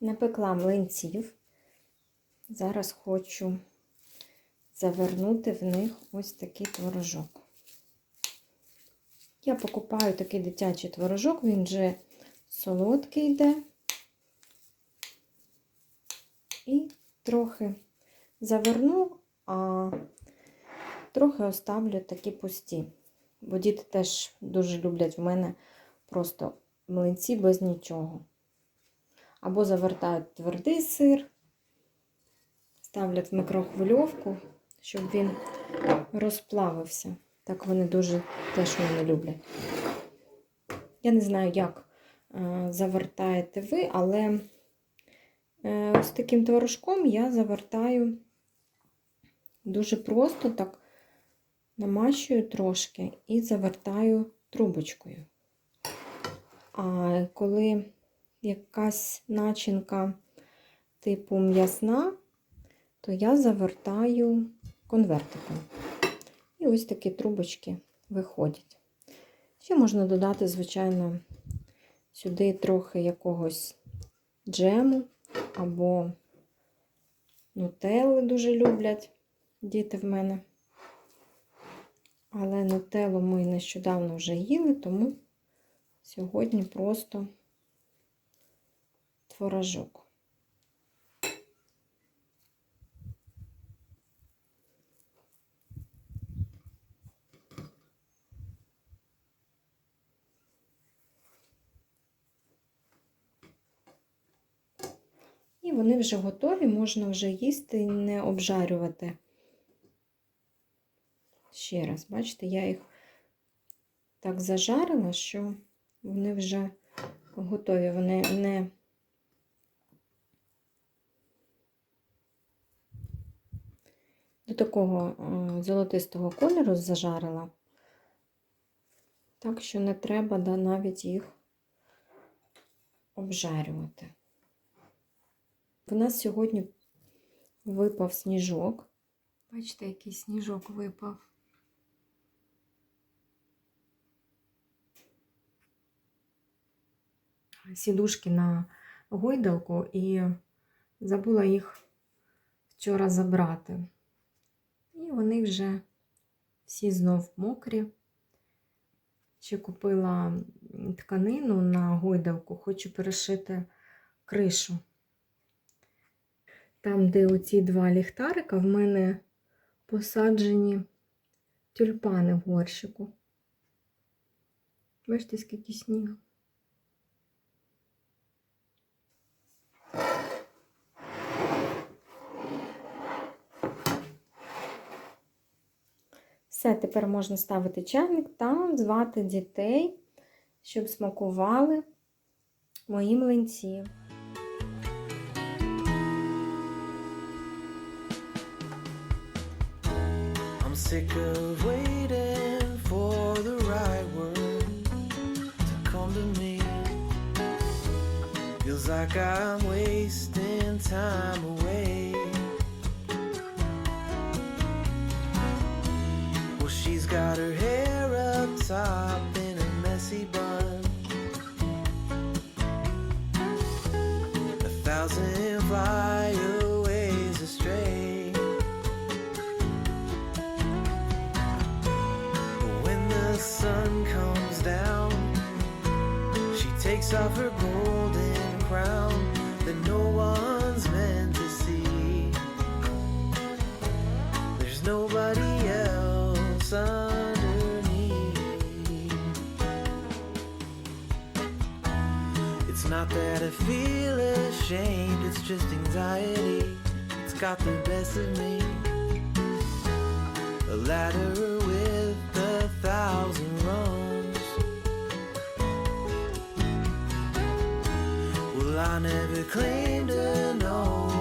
Напекла млинців. Зараз хочу завернути в них ось такий творожок. Я покупаю такий дитячий творожок, він вже солодкий йде. І трохи заверну, а трохи оставлю такі пусті. Бо діти теж дуже люблять в мене просто млинці без нічого. Або завертають твердий сир, ставлять в микрохвильовку, щоб він розплавився. Так вони дуже теж мене люблять. Я не знаю, як е, завертаєте ви, але е, ось таким творожком я завертаю дуже просто так намащую трошки і завертаю трубочкою. А коли якась начинка типу м'ясна, то я завертаю конвертиком. Ось такі трубочки виходять. Ще можна додати, звичайно, сюди трохи якогось джему або нутелли дуже люблять діти в мене. Але нутеллу ми нещодавно вже їли, тому сьогодні просто творожок. Вони вже готові, можна вже їсти і не обжарювати. Ще раз, бачите, я їх так зажарила, що вони вже готові, вони не до такого е, золотистого кольору зажарила, так що не треба навіть їх обжарювати. У нас сьогодні випав сніжок. Бачите, який сніжок випав. Сідушки на гойдалку і забула їх вчора забрати. І вони вже всі знов мокрі. Ще купила тканину на гойдалку, хочу перешити кришу. Там, де оці два ліхтарика, в мене посаджені тюльпани в горщику. Бачите, скільки снігу. Все, тепер можна ставити чайник та звати дітей, щоб смакували мої млинці. I'm sick of waiting for the right word to come to me. Feels like I'm wasting time away. Well, she's got her hair up top in a messy bun. A thousand flyaways takes off her golden crown that no one's meant to see. There's nobody else underneath. It's not that I feel ashamed, it's just anxiety. It's got the best of me. Never claimed to know